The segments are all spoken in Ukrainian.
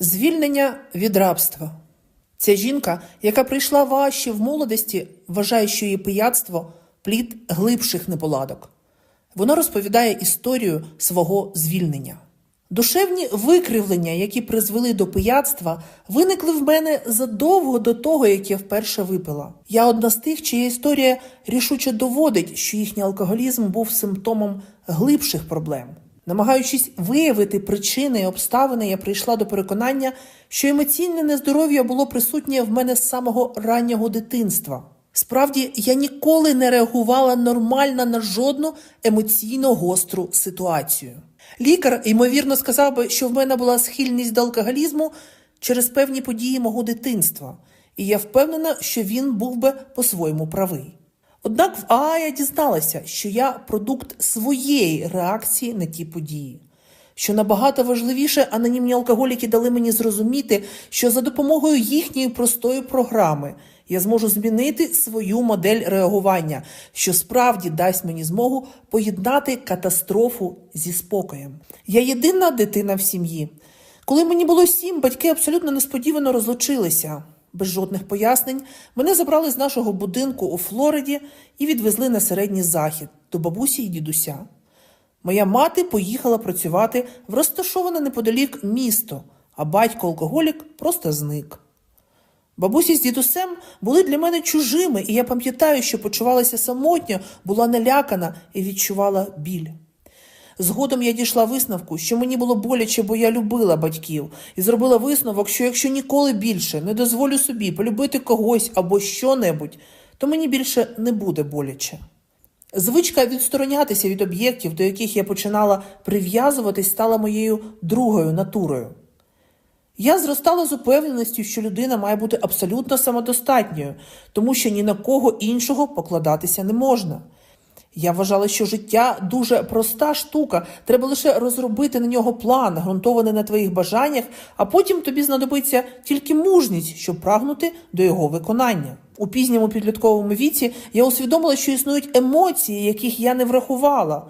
Звільнення від рабства. Ця жінка, яка прийшла важче в молодості, вважає, що її пияцтво плід глибших неполадок. Вона розповідає історію свого звільнення. Душевні викривлення, які призвели до пияцтва, виникли в мене задовго до того, як я вперше випила. Я одна з тих, чия історія рішуче доводить, що їхній алкоголізм був симптомом глибших проблем. Намагаючись виявити причини і обставини, я прийшла до переконання, що емоційне нездоров'я було присутнє в мене з самого раннього дитинства. Справді, я ніколи не реагувала нормально на жодну емоційно гостру ситуацію. Лікар, ймовірно, сказав би, що в мене була схильність до алкоголізму через певні події мого дитинства, і я впевнена, що він був би по-своєму правий. Однак в АА я дізналася, що я продукт своєї реакції на ті події. Що набагато важливіше, анонімні алкоголіки дали мені зрозуміти, що за допомогою їхньої простої програми я зможу змінити свою модель реагування, що справді дасть мені змогу поєднати катастрофу зі спокоєм. Я єдина дитина в сім'ї. Коли мені було сім, батьки абсолютно несподівано розлучилися. Без жодних пояснень мене забрали з нашого будинку у Флориді і відвезли на середній захід до бабусі і дідуся. Моя мати поїхала працювати в розташоване неподалік місто, а батько-алкоголік просто зник. Бабусі з дідусем були для мене чужими, і я пам'ятаю, що почувалася самотньо, була налякана і відчувала біль. Згодом я дійшла висновку, що мені було боляче, бо я любила батьків, і зробила висновок, що якщо ніколи більше не дозволю собі полюбити когось або що-небудь, то мені більше не буде боляче. Звичка відсторонятися від об'єктів, до яких я починала прив'язуватись, стала моєю другою натурою. Я зростала з упевненістю, що людина має бути абсолютно самодостатньою, тому що ні на кого іншого покладатися не можна. Я вважала, що життя дуже проста штука, треба лише розробити на нього план, ґрунтований на твоїх бажаннях, а потім тобі знадобиться тільки мужність, щоб прагнути до його виконання. У пізньому підлітковому віці я усвідомила, що існують емоції, яких я не врахувала: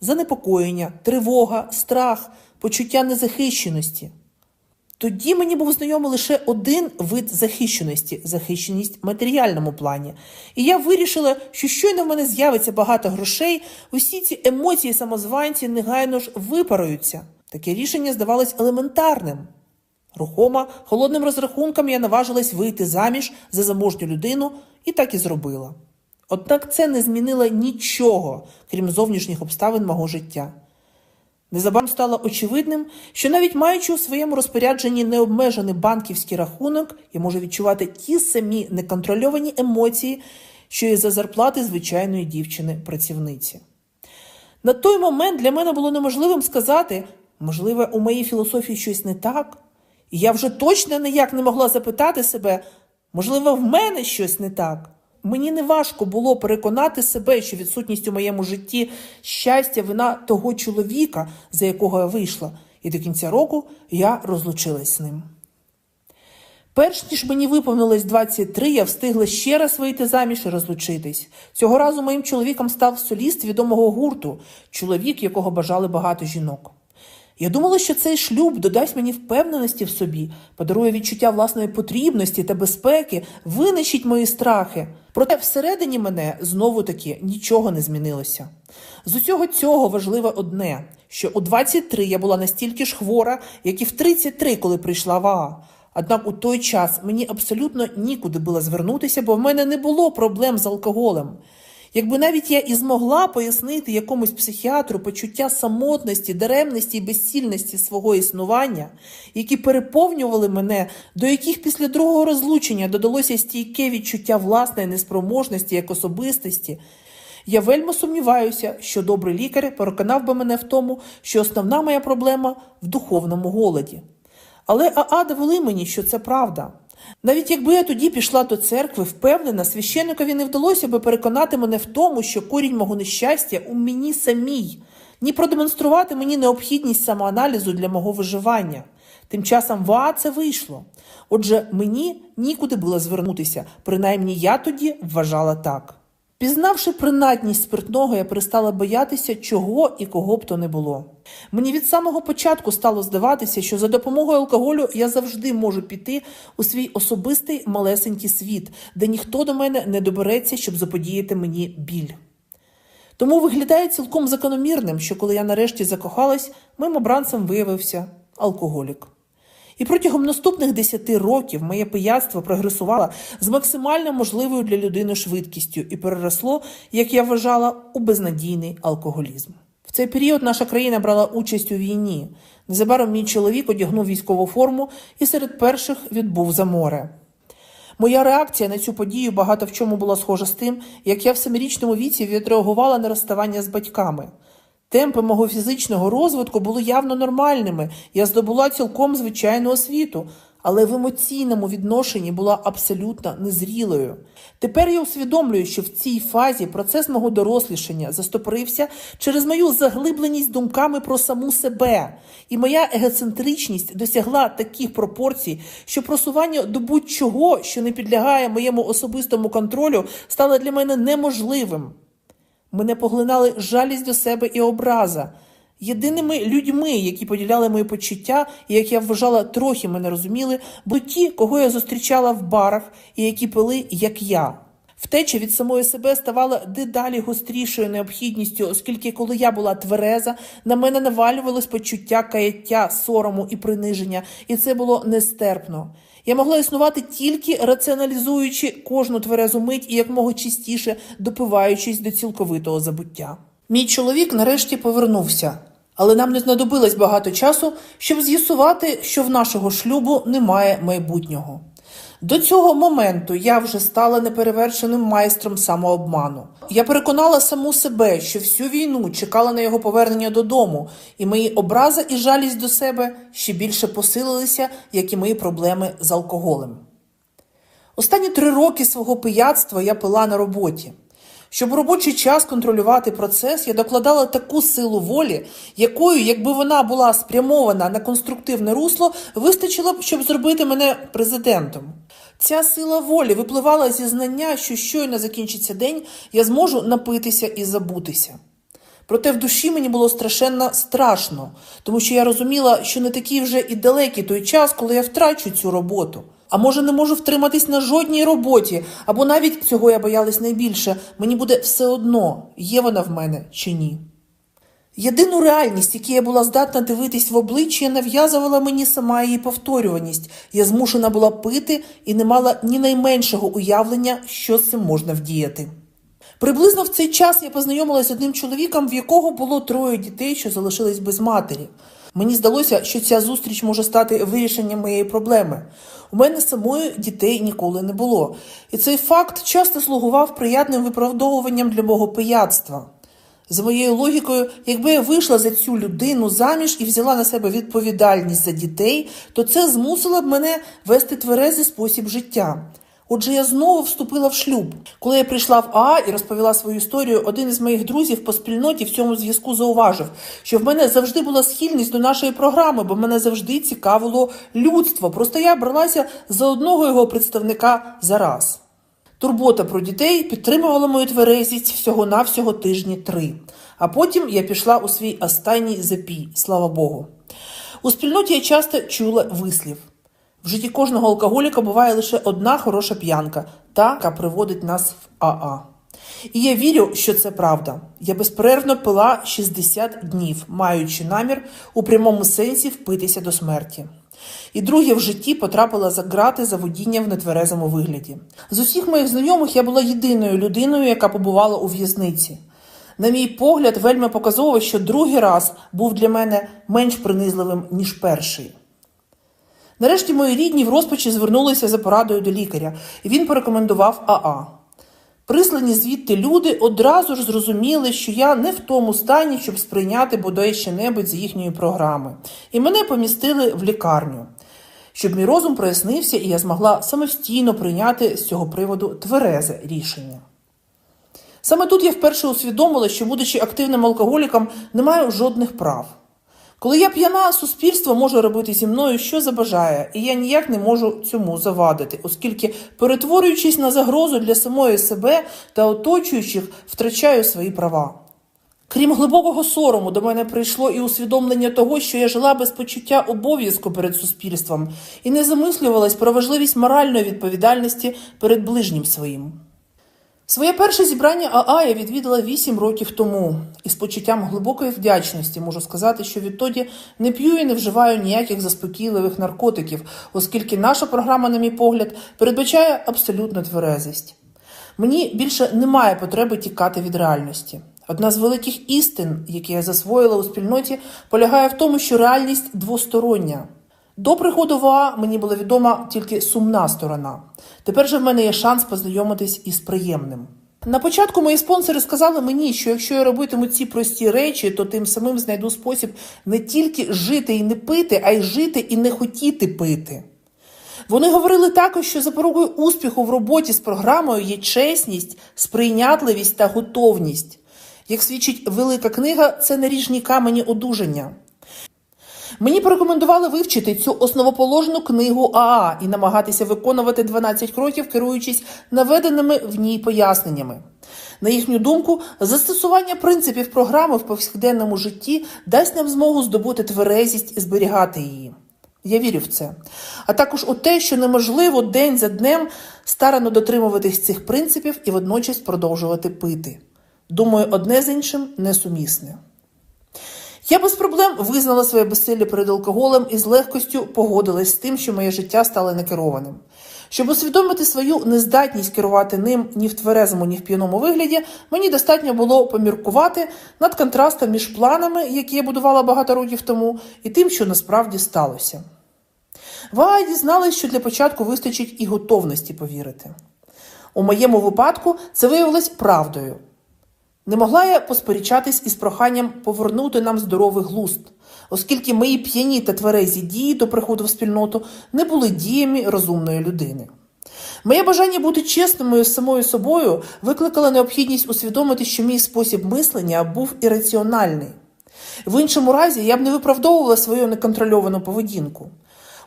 занепокоєння, тривога, страх, почуття незахищеності. Тоді мені був знайомий лише один вид захищеності захищеність в матеріальному плані. І я вирішила, що щойно в мене з'явиться багато грошей, усі ці емоції самозванці негайно ж випаруються. Таке рішення здавалось елементарним. Рухома, холодним розрахунком я наважилась вийти заміж за заможню людину і так і зробила. Однак це не змінило нічого, крім зовнішніх обставин мого життя. Незабаром стало очевидним, що навіть маючи у своєму розпорядженні необмежений банківський рахунок, я можу відчувати ті самі неконтрольовані емоції, що і за зарплати звичайної дівчини-працівниці. На той момент для мене було неможливим сказати, можливо, у моїй філософії щось не так, і я вже точно ніяк не могла запитати себе, можливо, в мене щось не так. Мені не важко було переконати себе, що відсутність у моєму житті щастя вина того чоловіка, за якого я вийшла, і до кінця року я розлучилась з ним. Перш ніж мені виповнилось 23, я встигла ще раз вийти заміж і розлучитись. Цього разу моїм чоловіком став соліст відомого гурту, чоловік, якого бажали багато жінок. Я думала, що цей шлюб додасть мені впевненості в собі, подарує відчуття власної потрібності та безпеки, винищить мої страхи. Проте всередині мене знову таки нічого не змінилося. З усього цього важливе одне, що у 23 я була настільки ж хвора, як і в 33, коли прийшла в АА. Однак у той час мені абсолютно нікуди було звернутися, бо в мене не було проблем з алкоголем. Якби навіть я і змогла пояснити якомусь психіатру почуття самотності, даремності і безцільності свого існування, які переповнювали мене, до яких після другого розлучення додалося стійке відчуття власної неспроможності як особистості, я вельми сумніваюся, що добрий лікар переконав би мене в тому, що основна моя проблема в духовному голоді. Але АА довели мені, що це правда. Навіть якби я тоді пішла до церкви, впевнена, священникові не вдалося би переконати мене в тому, що корінь мого нещастя у мені самій, ні продемонструвати мені необхідність самоаналізу для мого виживання. Тим часом в АА це вийшло. Отже, мені нікуди було звернутися, принаймні я тоді вважала так. Пізнавши принадність спиртного, я перестала боятися чого і кого б то не було. Мені від самого початку стало здаватися, що за допомогою алкоголю я завжди можу піти у свій особистий малесенький світ, де ніхто до мене не добереться, щоб заподіяти мені біль. Тому виглядає цілком закономірним, що коли я нарешті закохалась, моїм обранцем виявився алкоголік. І протягом наступних 10 років моє пияцтво прогресувало з максимально можливою для людини швидкістю і переросло, як я вважала, у безнадійний алкоголізм. Цей період наша країна брала участь у війні. Незабаром мій чоловік одягнув військову форму і серед перших відбув за море. Моя реакція на цю подію багато в чому була схожа з тим, як я в семирічному віці відреагувала на розставання з батьками. Темпи мого фізичного розвитку були явно нормальними, я здобула цілком звичайну освіту, але в емоційному відношенні була абсолютно незрілою. Тепер я усвідомлюю, що в цій фазі процес мого дорослішання застопорився через мою заглибленість думками про саму себе, і моя егоцентричність досягла таких пропорцій, що просування до будь-чого, що не підлягає моєму особистому контролю, стало для мене неможливим. Мене поглинали жалість до себе і образа. Єдиними людьми, які поділяли мої почуття, і як я вважала, трохи мене розуміли, були ті, кого я зустрічала в барах і які пили, як я. Втеча від самої себе ставала дедалі гострішою необхідністю, оскільки, коли я була твереза, на мене навалювалось почуття каяття, сорому і приниження, і це було нестерпно. Я могла існувати тільки раціоналізуючи кожну тверезу мить і якмога частіше допиваючись до цілковитого забуття. Мій чоловік нарешті повернувся, але нам не знадобилось багато часу, щоб з'ясувати, що в нашого шлюбу немає майбутнього. До цього моменту я вже стала неперевершеним майстром самообману. Я переконала саму себе, що всю війну чекала на його повернення додому, і мої образа і жалість до себе ще більше посилилися, як і мої проблеми з алкоголем. Останні три роки свого пияцтва я пила на роботі. Щоб у робочий час контролювати процес, я докладала таку силу волі, якою, якби вона була спрямована на конструктивне русло, вистачило б, щоб зробити мене президентом. Ця сила волі випливала зі знання, що щойно закінчиться день, я зможу напитися і забутися. Проте в душі мені було страшенно страшно, тому що я розуміла, що не такий вже і далекий той час, коли я втрачу цю роботу. А може, не можу втриматись на жодній роботі, або навіть цього я боялась найбільше, мені буде все одно, є вона в мене чи ні. Єдину реальність, якій я була здатна дивитись в обличчя, нав'язувала мені сама її повторюваність. Я змушена була пити і не мала ні найменшого уявлення, що з цим можна вдіяти. Приблизно в цей час я познайомилася з одним чоловіком, в якого було троє дітей, що залишились без матері. Мені здалося, що ця зустріч може стати вирішенням моєї проблеми. У мене самої дітей ніколи не було, і цей факт часто слугував приятним виправдовуванням для мого пияцтва. За моєю логікою, якби я вийшла за цю людину заміж і взяла на себе відповідальність за дітей, то це змусило б мене вести тверезий спосіб життя. Отже, я знову вступила в шлюб. Коли я прийшла в АА і розповіла свою історію, один із моїх друзів по спільноті в цьому зв'язку зауважив, що в мене завжди була схильність до нашої програми, бо мене завжди цікавило людство. Просто я бралася за одного його представника за раз. Турбота про дітей підтримувала мою тверезість всього-навсього тижні три. А потім я пішла у свій останній запій, слава Богу. У спільноті я часто чула вислів. В житті кожного алкоголіка буває лише одна хороша п'янка, та, яка приводить нас в АА. І я вірю, що це правда. Я безперервно пила 60 днів, маючи намір у прямому сенсі впитися до смерті. І друге в житті потрапила за грати за водіння в нетверезому вигляді. З усіх моїх знайомих я була єдиною людиною, яка побувала у в'язниці. На мій погляд, вельми показово, що другий раз був для мене менш принизливим, ніж перший. Нарешті мої рідні в розпачі звернулися за порадою до лікаря, і він порекомендував АА. Прислані звідти люди одразу ж зрозуміли, що я не в тому стані, щоб сприйняти бодай ще небудь з їхньої програми, і мене помістили в лікарню, щоб мій розум прояснився, і я змогла самостійно прийняти з цього приводу тверезе рішення. Саме тут я вперше усвідомила, що, будучи активним алкоголіком, не маю жодних прав. Коли я п'яна, суспільство може робити зі мною, що забажає, і я ніяк не можу цьому завадити, оскільки, перетворюючись на загрозу для самої себе та оточуючих, втрачаю свої права. Крім глибокого сорому, до мене прийшло і усвідомлення того, що я жила без почуття обов'язку перед суспільством і не замислювалась про важливість моральної відповідальності перед ближнім своїм. Своє перше зібрання АА я відвідала 8 років тому, і з почуттям глибокої вдячності можу сказати, що відтоді не п'ю і не вживаю ніяких заспокійливих наркотиків, оскільки наша програма, на мій погляд, передбачає абсолютну тверезість. Мені більше немає потреби тікати від реальності. Одна з великих істин, які я засвоїла у спільноті, полягає в тому, що реальність двостороння. До приходу в АА мені була відома тільки сумна сторона. Тепер же в мене є шанс познайомитись із приємним. На початку мої спонсори сказали мені, що якщо я робитиму ці прості речі, то тим самим знайду спосіб не тільки жити і не пити, а й жити і не хотіти пити. Вони говорили також, що запорукою успіху в роботі з програмою є чесність, сприйнятливість та готовність. Як свідчить велика книга, це наріжні камені одужання. Мені порекомендували вивчити цю основоположну книгу АА і намагатися виконувати 12 кроків, керуючись наведеними в ній поясненнями. На їхню думку, застосування принципів програми в повсякденному житті дасть нам змогу здобути тверезість і зберігати її. Я вірю в це. А також у те, що неможливо день за днем старано дотримуватись цих принципів і водночас продовжувати пити. Думаю, одне з іншим несумісне. Я без проблем визнала своє безсилля перед алкоголем і з легкостю погодилась з тим, що моє життя стало некерованим. Щоб усвідомити свою нездатність керувати ним ні в тверезому, ні в п'яному вигляді, мені достатньо було поміркувати над контрастом між планами, які я будувала багато років тому, і тим, що насправді сталося. Вага дізналась, що для початку вистачить і готовності повірити. У моєму випадку це виявилось правдою. Не могла я посперечатись із проханням повернути нам здоровий глузд, оскільки мої п'яні та тверезі дії до приходу в спільноту не були діями розумної людини. Моє бажання бути чесною з самою собою викликало необхідність усвідомити, що мій спосіб мислення був ірраціональний. В іншому разі я б не виправдовувала свою неконтрольовану поведінку.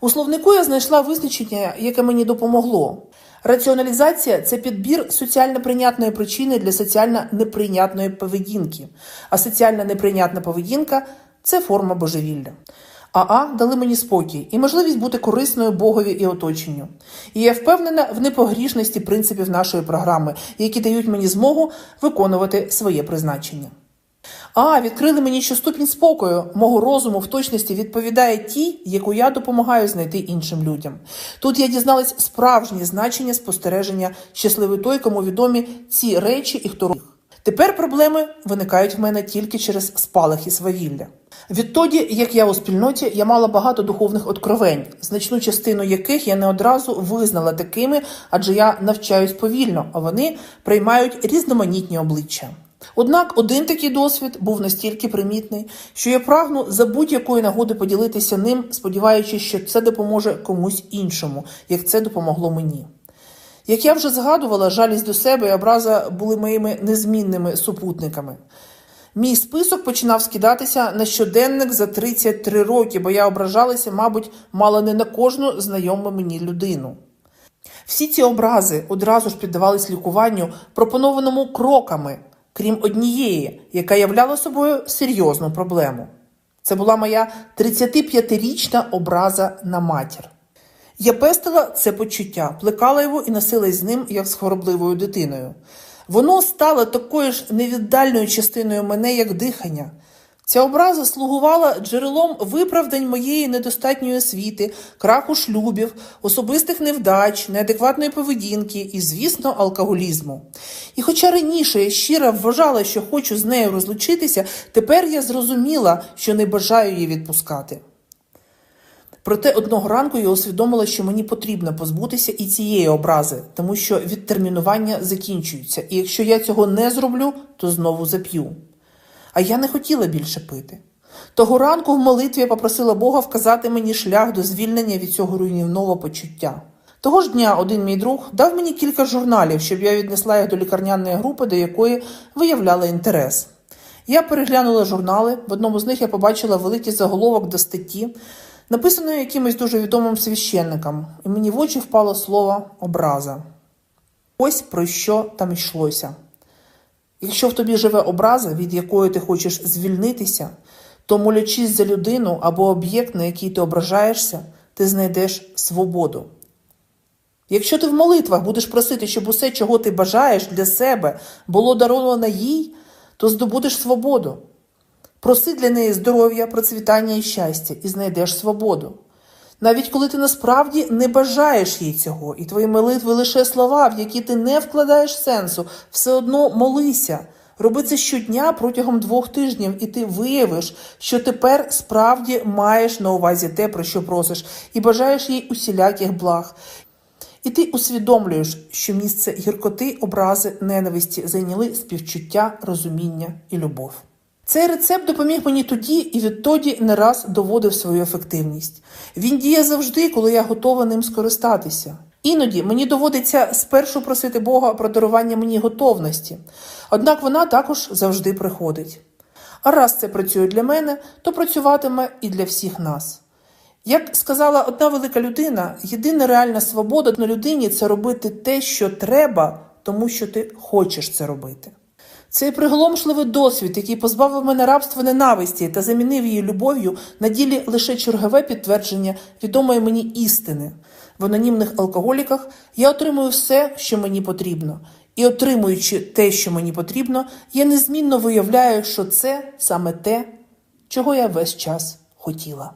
У словнику я знайшла визначення, яке мені допомогло. Раціоналізація це підбір соціально прийнятної причини для соціально неприйнятної поведінки, а соціально неприйнятна поведінка це форма божевілля. АА дали мені спокій і можливість бути корисною Богові і оточенню. І я впевнена в непогрішності принципів нашої програми, які дають мені змогу виконувати своє призначення. А, відкрили мені, що ступінь спокою мого розуму в точності відповідає тій, яку я допомагаю знайти іншим людям. Тут я дізналась справжнє значення спостереження щасливий той, кому відомі ці речі і хто їх. Тепер проблеми виникають в мене тільки через спалахи свавілля. Відтоді, як я у спільноті, я мала багато духовних откровень, значну частину яких я не одразу визнала такими, адже я навчаюсь повільно, а вони приймають різноманітні обличчя. Однак один такий досвід був настільки примітний, що я прагну за будь-якої нагоди поділитися ним, сподіваючись, що це допоможе комусь іншому, як це допомогло мені. Як я вже згадувала, жалість до себе і образа були моїми незмінними супутниками. Мій список починав скидатися на щоденник за 33 роки, бо я ображалася, мабуть, мало не на кожну знайому мені людину. Всі ці образи одразу ж піддавались лікуванню, пропонованому кроками, крім однієї, яка являла собою серйозну проблему. Це була моя 35-річна образа на матір. Я пестила це почуття, плекала його і носилась з ним, як з хворобливою дитиною. Воно стало такою ж невіддальною частиною мене, як дихання. Ця образа слугувала джерелом виправдань моєї недостатньої освіти, краху шлюбів, особистих невдач, неадекватної поведінки і, звісно, алкоголізму. І хоча раніше я щиро вважала, що хочу з нею розлучитися, тепер я зрозуміла, що не бажаю її відпускати. Проте одного ранку я усвідомила, що мені потрібно позбутися і цієї образи, тому що відтермінування закінчується, і якщо я цього не зроблю, то знову зап'ю. А я не хотіла більше пити. Того ранку в молитві я попросила Бога вказати мені шлях до звільнення від цього руйнівного почуття. Того ж дня один мій друг дав мені кілька журналів, щоб я віднесла їх до лікарняної групи, до якої виявляла інтерес. Я переглянула журнали, в одному з них я побачила великий заголовок до статті, написаної якимось дуже відомим священником, і мені в очі впало слово образа. Ось про що там йшлося. Якщо в тобі живе образа, від якої ти хочеш звільнитися, то молячись за людину або об'єкт, на який ти ображаєшся, ти знайдеш свободу. Якщо ти в молитвах будеш просити, щоб усе, чого ти бажаєш для себе, було даровано їй, то здобудеш свободу. Проси для неї здоров'я, процвітання і щастя, і знайдеш свободу. Навіть коли ти насправді не бажаєш їй цього, і твої молитви лише слова, в які ти не вкладаєш сенсу, все одно молися. Роби це щодня протягом двох тижнів, і ти виявиш, що тепер справді маєш на увазі те, про що просиш, і бажаєш їй усіляких благ. І ти усвідомлюєш, що місце гіркоти, образи, ненависті зайняли співчуття, розуміння і любов. Цей рецепт допоміг мені тоді і відтоді не раз доводив свою ефективність. Він діє завжди, коли я готова ним скористатися. Іноді мені доводиться спершу просити Бога про дарування мені готовності, однак вона також завжди приходить. А раз це працює для мене, то працюватиме і для всіх нас. Як сказала одна велика людина, єдина реальна свобода на людині це робити те, що треба, тому що ти хочеш це робити. Цей приголомшливий досвід, який позбавив мене рабства ненависті та замінив її любов'ю, на ділі лише чергове підтвердження відомої мені істини. В анонімних алкоголіках я отримую все, що мені потрібно, і отримуючи те, що мені потрібно, я незмінно виявляю, що це саме те, чого я весь час хотіла.